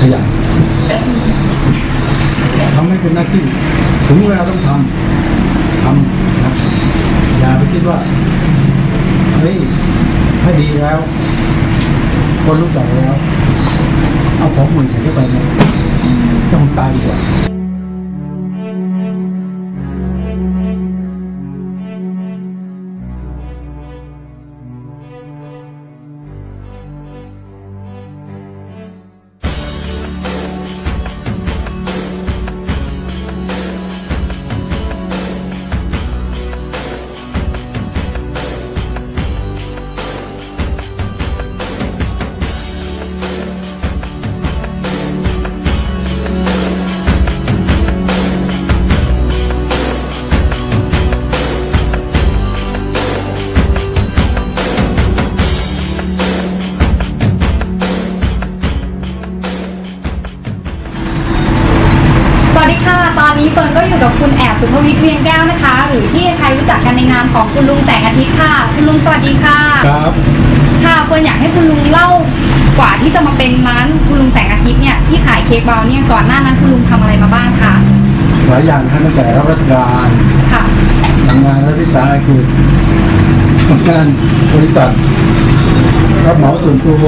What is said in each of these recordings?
ขยันทำให้เป็นหน้าที่ถึงเวลาต้องทำทำนะอย่าไปคิดว่าเฮ้ยถ้าดีแล้ว คนรู้จักแล้ว เอาของมือใส่เข้าไปเนี่ยต้องตายดีกว่า ก็อยู่กับคุณแอบสุภวิทย์เวียงแก้วนะคะ หรือที่ใครรู้จักกันในนามของคุณลุงแสงอาทิตย์ค่ะ คุณลุงสวัสดีค่ะ ครับค่ะเฟิร์นอยากให้คุณลุงเล่ากว่าที่จะมาเป็นร้านคุณลุงแสงอาทิตย์เนี่ยที่ขายเค้กเบาเนี่ยก่อนหน้านั้นคุณลุงทำอะไรมาบ้างคะหลายอย่างนะครับตั้งแต่รับราชการค่ะทำงานรัฐวิสาหกิจทำงานบริษัทรับเหมาส่วนตัว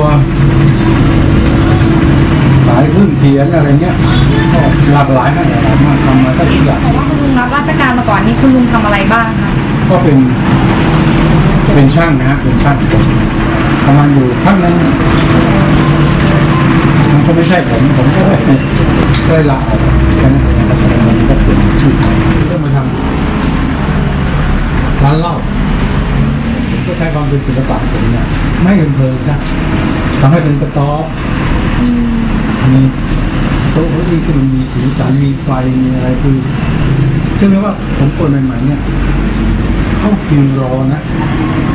ขายเครื่องเขียนอะไรเงี้ยก็หลากหลายนะหลากหลายมากทำมาตั้งทุกอย่างเพราะว่าคุณลุงรับราชการมาก่อนนี่คุณลุงทำอะไรบ้างคะก็เป็น เป็นช่างนะฮะเป็นช่างทำงานอยู่พักนั้นมันก็ไม่ใช่ผมผมก็เลยก็เลยลาออกแค่นั้นเองนะครับมันก็เปลี่ยนชื่อเริ่มมาทำร้านเหล้าผมก็ใช้ความเป็นศิลปะของผมเนี่ยไม่ให้เป็นเพลิงซะทำให้เป็นกระต๊อบมี โต๊ะเก้าอี้ที่มันมีสีสันมีไฟมีอะไรคือเชื่อไหมว่าผมเปิดใหม่ๆเนี่ยเข้าคิวรอนะ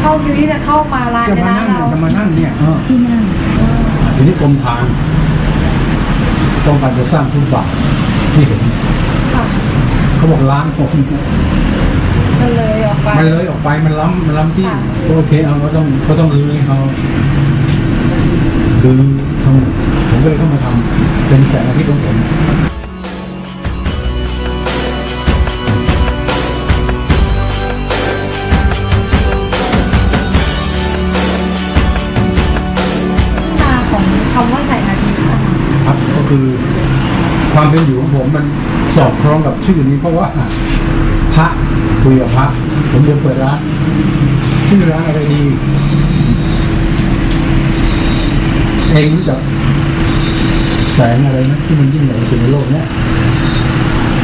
เข้าคิวที่จะเข้ามาร้านจะในมาร้านนั่งเราจะมานั่งเนี่ยเออที่นั่งทีนี้กรมทางต้องการจะสร้างฟุตบาทที่เห็นค่ะเขาบอกร้านผมมันเลยออกไป มันเลยออกไปมันล้ำมันล้ำที่ค่ะ โอเคเอาก็ต้องก็ต้องรื้อให้เขาคือทั้งหมดผมก็ เลยเข้ามาทำเป็นแสงอาทิตย์ของผมที่มาของคำว่าแสงอาทิตย์นะคะครับ ก็คือความเป็นอยู่ของผมมันสอดคล้องกับชื่อนี้เพราะว่า พระคุยกับพระ ผมเดินเปิดร้านชื่อร้านอะไรดีเองรู้จัก แสงอะไรนะที่มันยิ่งใหญ่ที่สุดในโลกเนี้ย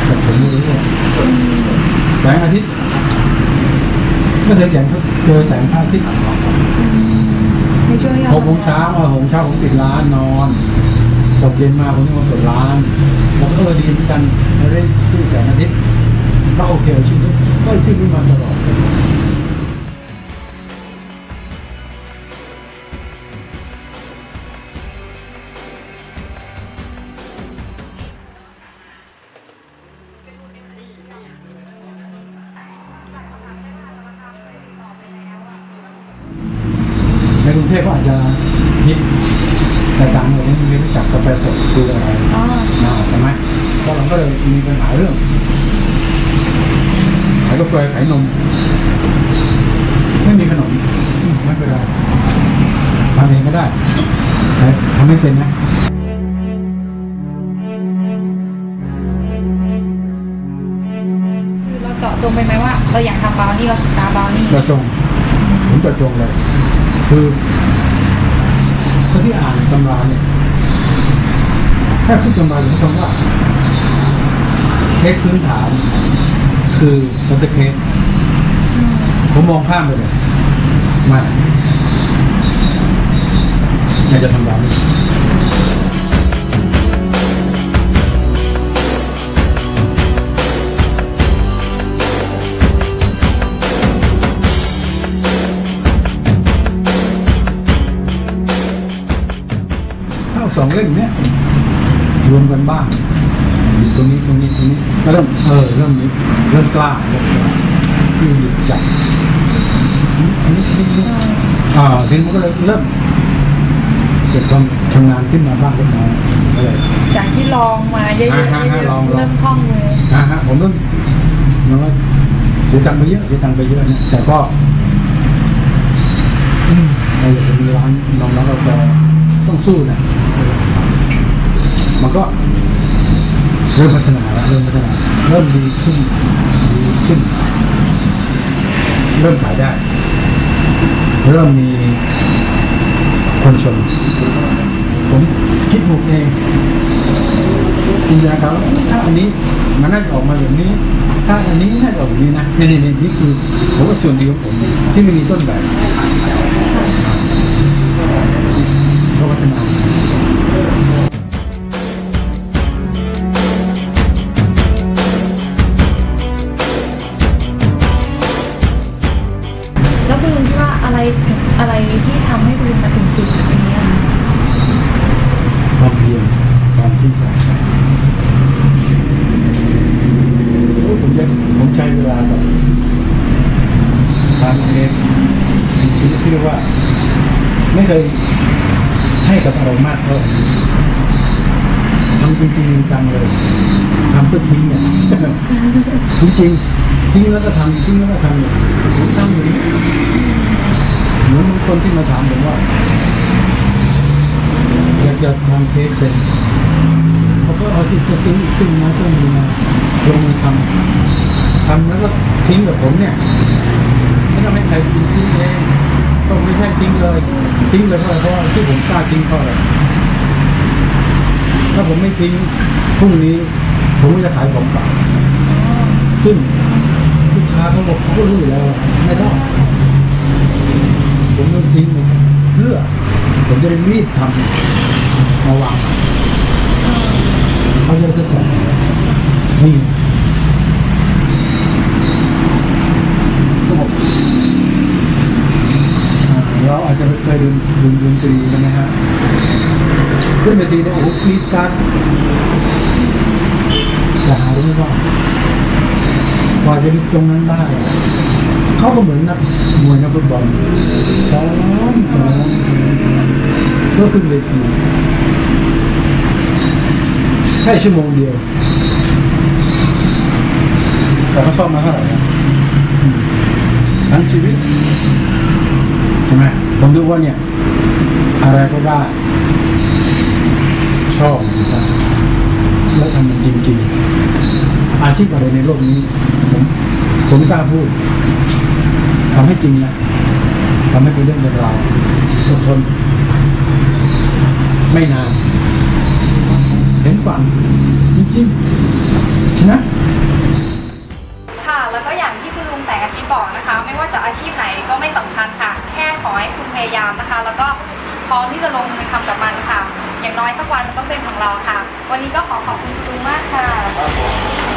แต่ผมไม่รู้ว่าแสงอาทิตย์ไม่เคยแสงเจอแสงพระอาทิตย์ในช่วงที่เราหกโมงเช้าอะหกโมงเช้าผมปิดร้านนอนตกเย็นมาผมจะมาเปิดร้านแล้วก็เลยดีเหมือนกันเราได้ชื่อแสงอาทิตย์ก็โอเคเอาชื่อนี้ก็ชื่อนี้มาตลอด ฮิตแต่ต่างจังหวัดนี่ไม่รู้จักกาแฟสดคืออะไรอ๋อใช่อ่าใช่ไหมก็เราก็เลยมีปัญหาเรื่องขายกาแฟขายนม ไม่มีขนมอืมไม่เป็นไรทำเองก็ได้แต่ทำไม่เป็นนะคือเราเจาะจงไปไหมว่าเราอยากทำบราวนี่เราศึกษาบราวนี่กระจงผมกระจงเลย คือ คนที่อ่านตำราเนี่ยถ้าทุกตำราเห็นคำว่าเค้กพื้นฐาน คือมัตเตอร์เค้กผมมองข้ามไปเลยไม่อยากจะทำแบบ นี้องเล่มเนี้ยรวมกันบ้างอยู่ตรงนี้ตรงนี้ตรงนี้ก็เริ่มเออเริ่มนี้เริ่มกล้าเริ่มกล้าที่หยิบจับอันนี้อันนี้อันนี้อ่าทีนี้มันก็เลยเริ่มเกิดความชำนาญขึ้นมาบ้างเล็กน้อยก็เลยจากที่ลองมาเยอะอ่าฮะฮะๆลองๆเริ่มคล่องมือนะฮะผมก็มันก็เสียตังค์ไปเยอะเสียตังค์ไปเยอะนะแต่ก็อืมเราอยากจะมีร้านน้องร้านกาแฟต้องสู้นะ มันก็เริ่มพัฒนาแล้วเริ่มพัฒนาเริ่มดีขึ้นดีขึ้น เริ่มขายได้ เริ่มมีคนชม ผมคิดถูกเองจินตนาการว่าเอ๊ะถ้าอันนี้มันน่าจะออกมาแบบนี้ ถ้าอันนี้น่าจะออกแบบนี้นะนี่นี่นี่นี่คือผมว่าส่วนดีของผมที่ไม่มีต้นแบบ ก็ทำทิ้งแล้วก็ทำเนี่ผมทำอย่างนี้เหมือนบางคนที่มาถามผมว่าอยากจะทำเทปเป็นเขาก็เอาที่จะซื้อขึ้นมาเครื่องมือมาลงมือทำทำแล้วก็ทิ้งกับผมเนี่ยไม่ต้องให้ใครทิ้งเองก็ไม่ใช่ทิ้งเลย ทิ้งเลยเพราะอะไรเพราะที่ผมกล้าทิ้งเพราะอะไรถ้าผมไม่ทิ้งพรุ่งนี้ ผมจะขายของเก่าซึ่ง ลูกค้าเขาบอกเขาก็รู้อยู่แล้วไม่ได้ผมต้องทิ้งเพื่อ ผมจะได้รีบทำมาวางเขาจะสอนนี่เขาบอกเราอาจจะไม่เคยดูดูดนตรีกันนะฮะขึ้นไปทีเนี่ยโอ้โหกรีดการแต่หารู้ไหมว่า กว่าจะถึงตรงนั้นได้เขาก็เหมือนนักมวยนักฟุตบอลซ้อมซ้อมเพื่อขึ้นเวทีแค่ชั่วโมงเดียว แต่เขาซ้อมมาเท่าไหร่ทั้งชีวิตใช่ไหมผมดูว่าเนี่ย อะไรก็ได้ ชอบมันจะแล้วทำมันจริง ๆ อาชีพอะไรในโลกนี้ ผมผมกล้าพูดทำให้จริงนะทำให้เป็นเรื่องเป็นราวอดทน ไม่นาน เห็นฝันจริงๆชนะค่ะแล้วก็อย่างที่คุณลุงแสงอาทิตย์บอกนะคะ ไม่ว่าจะอาชีพไหนก็ไม่สำคัญค่ะ แค่ขอให้คุณพยายามนะคะ แล้วก็พร้อมที่จะลงมือทำกับมันค่ะ อย่างน้อยสักวันมันต้องเป็นของเราค่ะ วันนี้ก็ขอขอบคุณคุณลุงมากค่ะ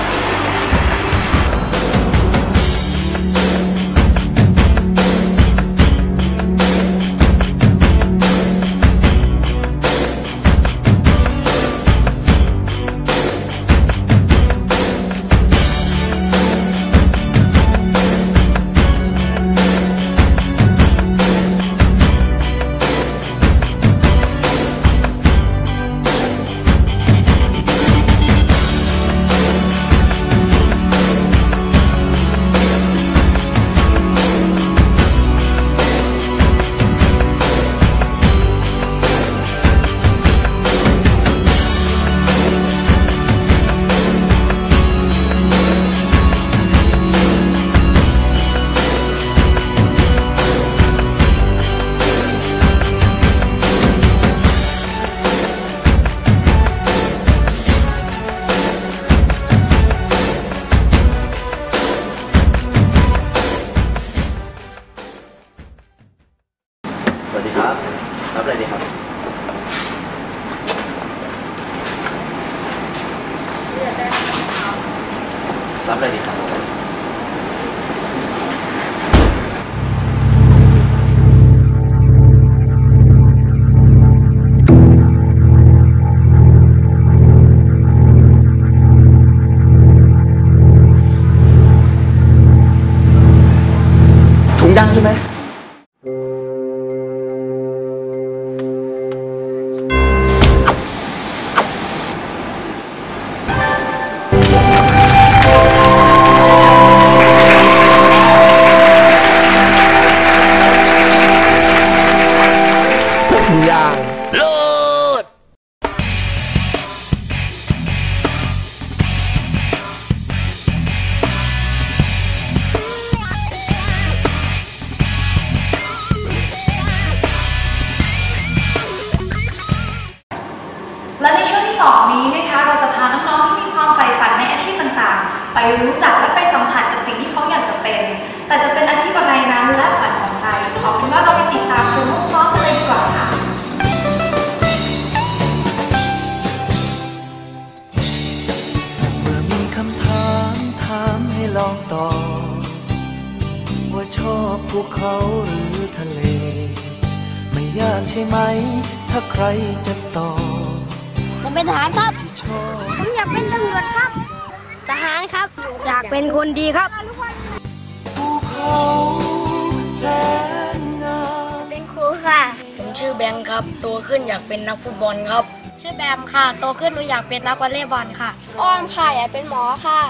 ชื่อแบงค์ครับ โตขึ้นอยากเป็นนักฟุตบอลครับ ชื่อแบมค่ะ โตขึ้นหนูอยากเป็นนักวอลเลย์บอลค่ะ อ้อมค่ะอยากเป็นหมอค่ะ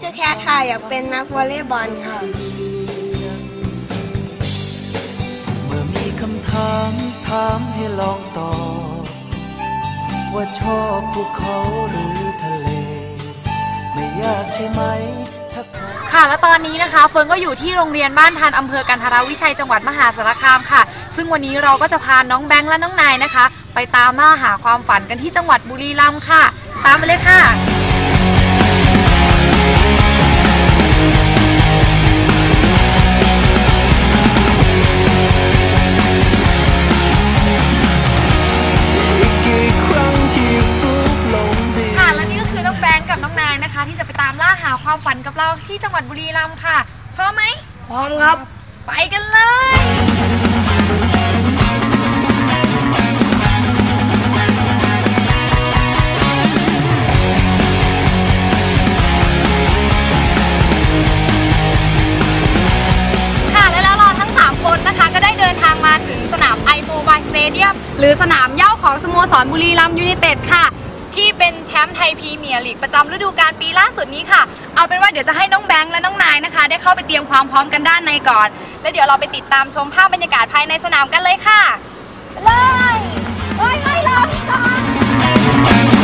ชื่อแคทค่ะอยากเป็นนักวอลเลย์บอลค่ะ เมื่อมีคำถามถามให้ลองตอบว่าชอบภูเขาหรือทะเล ไม่ยากใช่ไหม อนนี้นะคะเฟิร์นก็อยู่ที่โรงเรียนบ้านทันอำเภอกันทรวิชัยจังหวัดมหาสารคามค่ะ ซึ่งวันนี้เราก็จะพาน้องแบงค์และน้องนายนะคะ ไปตามล่าหาความฝันกันที่จังหวัดบุรีรัมย์ค่ะ ตามไปเลยค่ะ ความฝันกับเราที่จังหวัดบุรีรัมย์ค่ะพร้อมไหมพร้อมครับ ไปกันเลยค่ะและแล้วเราทั้ง 3 คนนะคะ ก็ได้เดินทางมาถึงสนามไอโมบายสเตเดียมหรือสนามเหย้าของสโมสรบุรีรัมย์ยูไนเต็ดค่ะ ที่เป็นแชมป์ไทยพรีเมียร์ลีกประจำฤดูกาลปีล่าสุดนี้ค่ะ เอาเป็นว่าเดี๋ยวจะให้น้องแบงค์และน้องนายนะคะ ได้เข้าไปเตรียมความพร้อมกันด้านในก่อน แล้วเดี๋ยวเราไปติดตามชมภาพบรรยากาศภายในสนามกันเลยค่ะ เลยเฮ้ยไม่รอพี่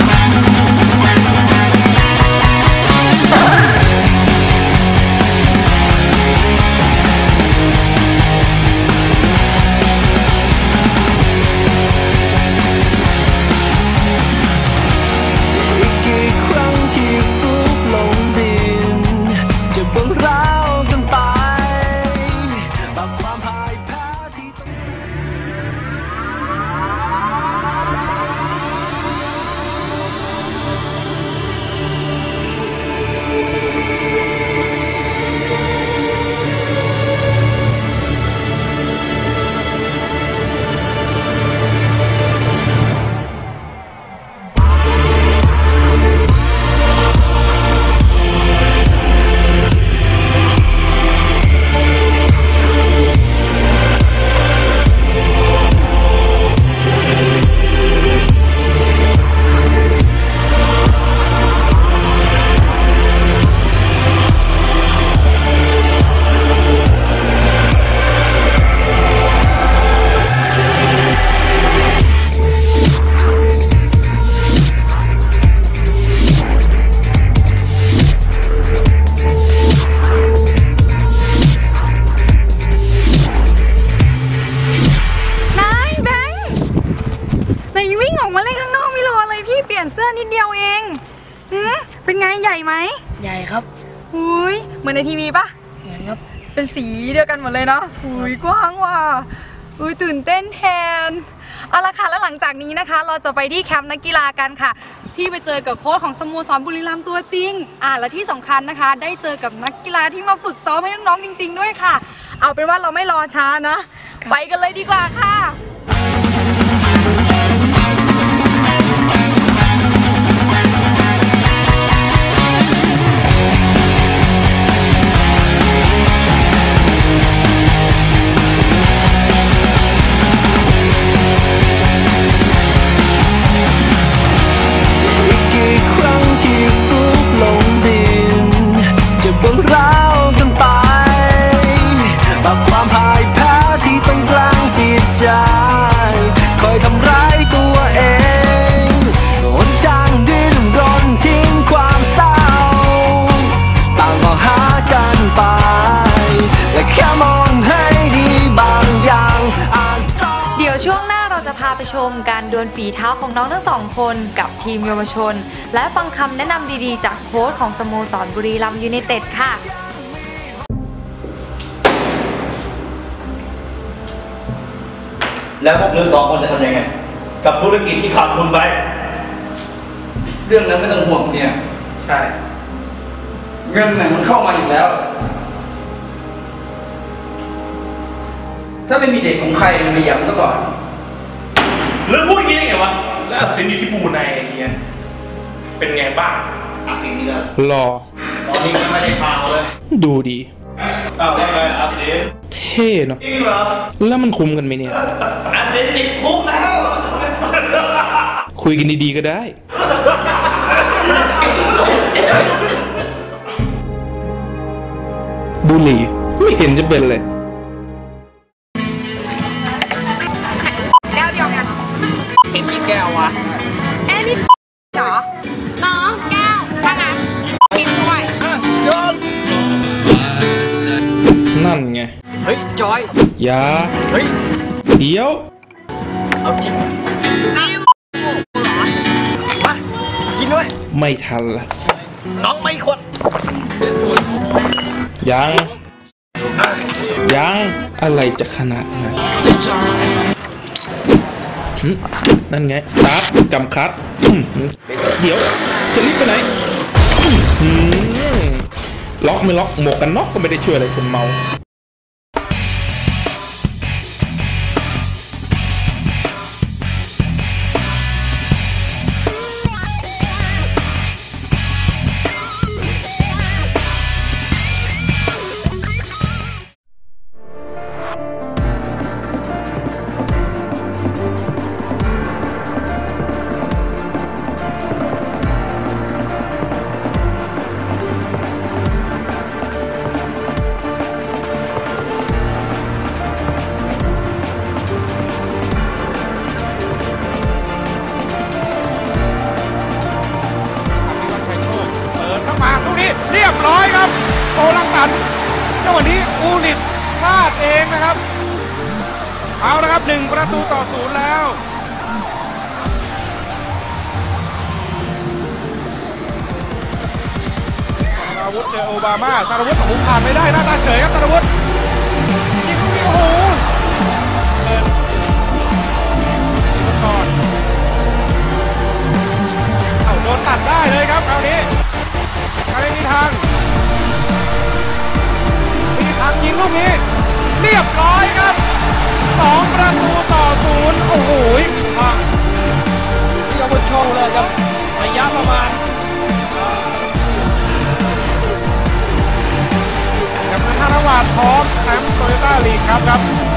กันหมดเลยเนาะหุยกว้างว่ะหุยตื่นเต้นแทนเอาละค่ะแล้วหลังจากนี้นะคะ เราจะไปที่แคมป์นักกีฬากันค่ะ ที่ไปเจอกับโค้ชของสโมสรบุรีรัมย์ตัวจริง อ่าและที่สำคัญนะคะ ได้เจอกับนักกีฬาที่มาฝึกซ้อมให้น้องๆจริง ๆ ด้วยค่ะ เอาเป็นว่าเราไม่รอช้านะ ไปกันเลยดีกว่าค่ะ คนกับทีมเยาวชน และฟังคำแนะนำดีๆ จากโค้ชของสโมสรบุรีรัมย์ยูไนเต็ดค่ะแล้วพวกมึงสองคนจะทำยังไง กับธุรกิจที่ขาดทุนไป เรื่องนั้นไม่ต้องห่วงเนี่ย ใช่ เงินน่ะมันเข้ามาอยู่แล้ว ถ้าไม่มีเด็กของใครมาย้ำซะก่อนแล้วพูดอย่างนี้ได้ไงวะ แล้วอัศสินอยู่ที่บูไนไอ้เนี่ยเป็นไงบ้างอาศินนี่ก็รอ ตอนนี้ก็ไม่ได้ข่าวเลยดูดี อ้าวว่าไงอาศินเท่เนาะจริงเหรอแล้วมันคุ้มกันไหมเนี่ย อาศินติดคุกแล้วคุยกันดีๆก็ได้ บุหรี่ไม่เห็นจะเป็นเลย จอย อยาเฮ้ย เดี๋ยว เอาจริงมากินด้วย ไม่ทันละน้องไม่คนยัง ยัง อะไรจะขนาดนั้นหึนั่นไงสตาร์ทกำคัดอืมเดี๋ยว จะรีบไปไหนอืมล็อกไม่ล็อกหมวกกันน็อกก็ไม่ได้ช่วยอะไรคนเมา เอาละครับหนึ่งประตูต่อศูนย์แล้ว สารวุฒิเจอโอบามา สารวุฒิโอ้โหผ่านไม่ได้หน้าตาเฉยครับ สารวุฒิยิงลูกนี้โอ้โหเปิดก่อนเอาโดนตัดได้เลยครับคราวนี้คราวนี้มีทางมีทางยิงลูกนี้ เรียบร้อยครับ สองประตูต่อศูนย์โอ้โหทางที่เอาบนโชว์เลยครับระยะประมาณกับทางระหวัฒน์พร้อมแชมป์โตโยต้าลีกครับครับ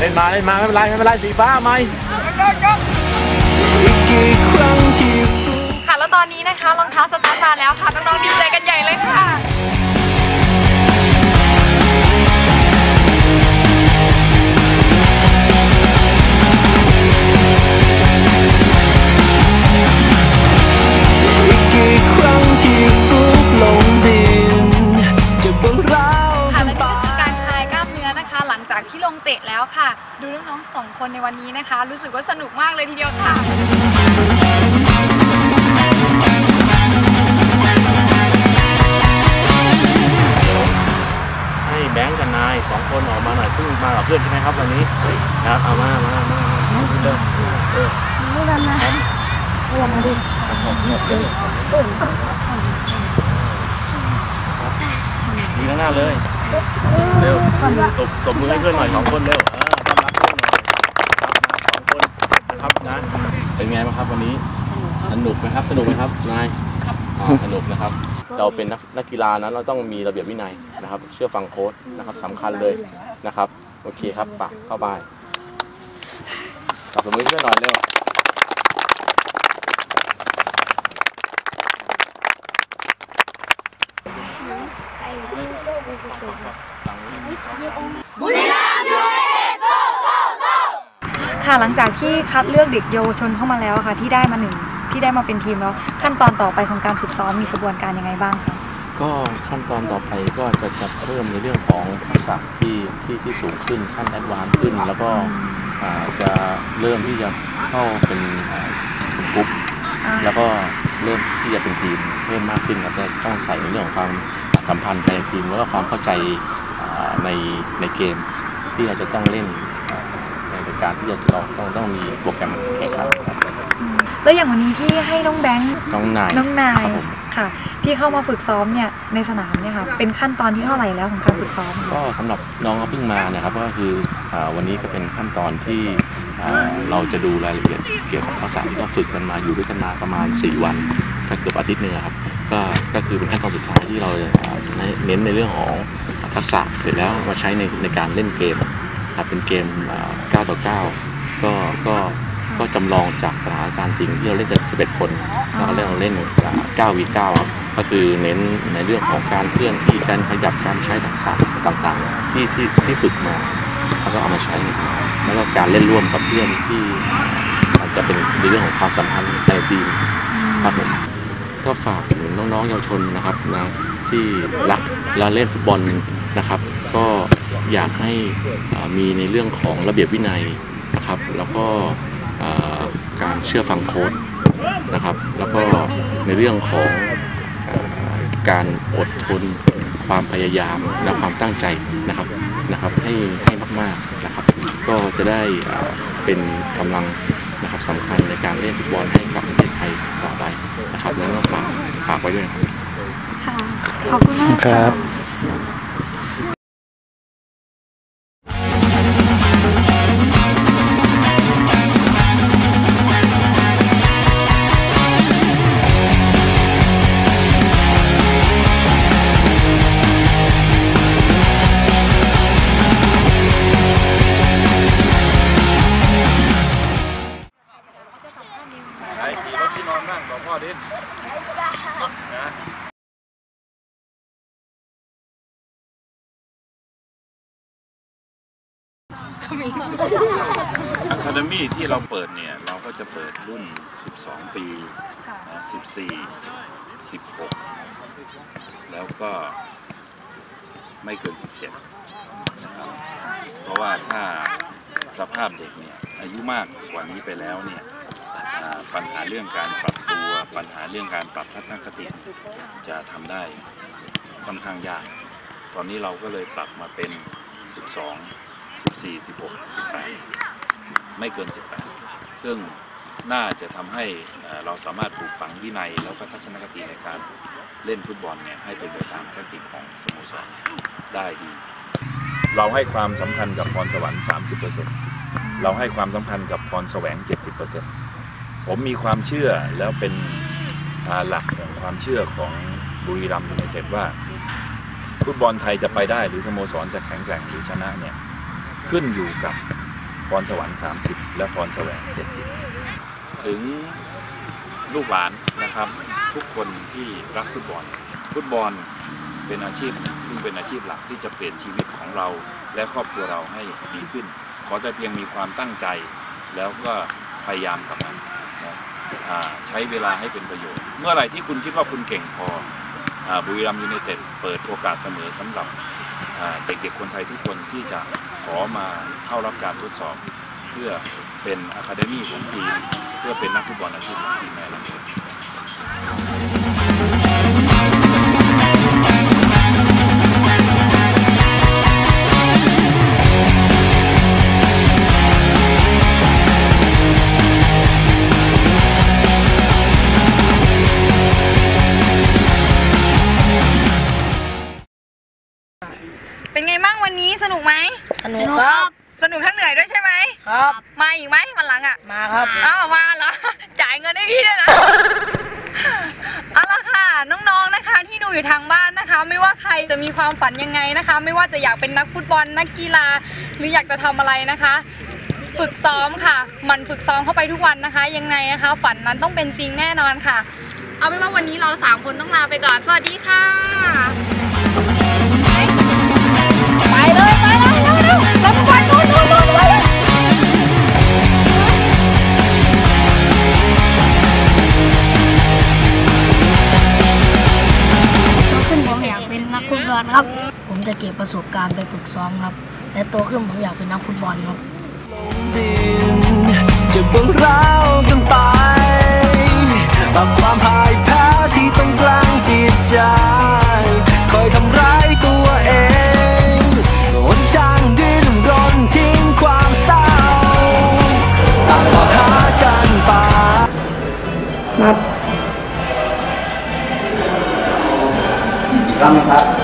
เล่นไหมมาไม่เป็นไรไม่เป็นไรสีฟ้าเอาไหมค่ะแล้วตอนนี้นะคะรองเท้าสตาร์ทมาแล้วค่ะน้องๆดีใจกันใหญ่เลยค่ะกี่ครั้งที่ฟุกลงดินจะบังร้า ตะแล้วค่ะ ดูน้องๆสองคนในวันนี้นะคะ รู้สึกว่าสนุกมากเลยทีเดียวค่ะ ให้แบงค์กับนายสองคนออกมาหน่อยเพิ่งมากับเพื่อนใช่ไหมครับวันนี้ครับเอามามามามาเริ่มเออไม่กันนะรวมมาดิดีหน้าเลย เร็วตบตบมือให้เพื่อนหน่อยสองคนเร็วเออต้อนรับเพื่อนหน่อยครับมาสองคนนะครับนะเป็นไงบ้างครับวันนี้สนุกไหมครับ สนุกไหมครับนายครับสนุกนะครับ เราเป็นนักนักกีฬานั้นเราต้องมีระเบียบวินัยนะครับ เชื่อฟังโค้ชนะครับสำคัญเลยนะครับ โอเคครับปะเข้าไปกลับมือเพื่อนหน่อยเร็ว ค่ะหลังจากที่คัดเลือกเด็กเยาวชนเข้ามาแล้วค่ะ ที่ได้มาหนึ่งที่ได้มาเป็นทีมแล้ว ขั้นตอนต่อไปของการฝึกซ้อมมีกระบวนการยังไงบ้างคะก็ขั้นตอนต่อไปก็จะจะเพิ่มในเรื่องของทักษะที่ที่ที่สูงขึ้นขั้นแอดวานซ์ขึ้น แล้วก็อ่าจะเริ่มที่จะเข้าเป็นอ่าเป็นกรุ๊ปอ่าแล้วก็ เริ่มที่จะเป็นทีมเพิ่มมากขึ้นครับจะต้องใส่ในเรื่องของความสัมพันธ์ภายในทีมแล้วก็ความเข้าใจอ่าในในเกมที่เราจะต้องเล่นอ่าในการที่จะเราต้องต้องมีโปรแกรมแข่งขันครับแล้วอย่างวันนี้ที่ให้น้องแบงค์น้องนายน้องนายครับผมค่ะ ที่เข้ามาฝึกซ้อมเนี่ยในสนามเนี่ยค่ะเป็นขั้นตอนที่เท่าไหร่แล้วของการฝึกซ้อมก็สำหรับน้องเขาเพิ่งมานะครับก็คืออาวันนี้ก็เป็นขั้นตอนที่อ่าเราจะดูรายละเอียดเกี่ยวกับทักษะที่เขาฝึกกันมาอยู่ด้วยกันมาประมาณ 4 วันก็เกือบอาทิตย์หนึงอะครับก็ก็คือเป็นขั้นตอนสุดท้ายที่เราจะอ่าเน้นในเรื่องของทักษะเสร็จแล้วมาใช้ในในการเล่นเกมครับเป็นเกมอ่า9ต่อ9ก็ก็ก็จำลองจากสถานการณ์จริงที่เราเล่นจาก11 คนแล้วก็เล่นเราเล่นอ่า9 v 9ครับ ก็คือเน้นในเรื่องของการเคลื่อนที่การขยับการใช้ทักษะต่างๆ ที่ที่ที่ฝึกมาแล้วก็เอามาใช้ในสนามแล้วก็การเล่นร่วมกับเพื่อนที่อาจจะเป็นในเรื่องของความสัมพันธ์ในทีมครับผมก็ฝากถึงน้องๆเยาวชนนะครับนะที่รักและเล่นฟุตบอลนะครับ ก็อยากให้มีในเรื่องของระเบียบวินัยนะครับ แล้วก็การเชื่อฟังโค้ชนะครับ แล้วก็ในเรื่องของ การอดทนความพยายามและความตั้งใจนะครับนะครับให้ให้มากๆนะครับ ก็จะได้เอ่อเป็นกำลังนะครับสำคัญในการเล่นฟุตบอลให้กับประเทศไทยต่อไปนะครับแล้วก็ฝากฝากไว้ด้วยนะครับค่ะขอบคุณมากค่ะไอะคาเดมี่ที่เราเปิดเนี่ยเราก็จะเปิดรุ่น 12 ปีนะ14 16 แล้วก็ไม่เกิน 17 นะครับ เพราะว่าถ้าสภาพเด็กเนี่ยอายุมากกว่านี้ไปแล้วเนี่ยอ่าปัญหาเรื่องการปรับตัวปัญหาเรื่องการปรับทัศนคติจะทำได้ค่อนข้างยาก ตอนนี้เราก็เลยปรับมาเป็น 12 14 16 18 ไม่เกิน 18 ซึ่งน่าจะทำให้เราสามารถปลูกฝังวินัยแล้วก็ทัศนคติในการเล่นฟุตบอลเนี่ยให้เป็นไปตามแทคติกของสโมสรได้ดี เราให้ความสำคัญกับพรสวรรค์ 30%เราให้ความสำคัญกับพรแสวง 70%ผมมีความเชื่อแล้วเป็นหลักของความเชื่อของบุรีรัมย์ยูไนเต็ดว่า ฟุตบอลไทยจะไปได้หรือสโมสรจะแข็งแกร่งหรือชนะเนี่ย ขึ้นอยู่กับพรสวรรค์ 30 และพรแสวง 70 ถึงลูกหลานนะครับ ทุกคนที่รักฟุตบอล ฟุตบอลเป็นอาชีพ ซึ่งเป็นอาชีพหลักที่จะเปลี่ยนชีวิตของเรา และครอบครัวเราให้ดีขึ้น ขอแต่เพียงมีความตั้งใจ แล้วก็พยายามกับมันนะใช้เวลาให้เป็นประโยชน์ เมื่อไหร่ที่คุณคิดว่าคุณเก่งพออบุรีรัมย์ยูไนเต็ดเปิดโอกาสเสมอสำหรับเด็กๆคนไทยทุกคนที่จะ อมาเข้ารับการทดสอบ เพื่อเป็นอะคาเดมี่ของทีม เพื่อเป็นนักฟุตบอลอาชีพของทีมในอนาคต ไหมวันหลังอะ มาครับ อ้าวมาเหรอ จ่ายเงินให้พี่ด้วยนะ เอาละค่ะ น้องๆนะคะที่ดูอยู่ทางบ้านนะคะ ไม่ว่าใครจะมีความฝันยังไงนะคะ ไม่ว่าจะอยากเป็นนักฟุตบอลนักกีฬา หรืออยากจะทำอะไรนะคะ ฝึกซ้อมค่ะมันฝึกซ้อมเข้าไปทุกวันนะคะ ยังไงนะคะ ฝันนั้นต้องเป็นจริงแน่นอนค่ะ เอาเป็นว่าวันนี้เราสามคนต้องลาไปก่อน สวัสดีค่ะ ประสบการณ์ไปฝึกซ้อมครับ และโตขึ้นผมอยากเป็นนักฟุตบอลครับจะบังร้าวกันไปกับความพ่ายแพ้ที่ต้องกลางจิตใจ คอยทำร้ายตัวเองหนทางดิ้นรนทิ้งความเศร้าต่างก็หากันไปครับ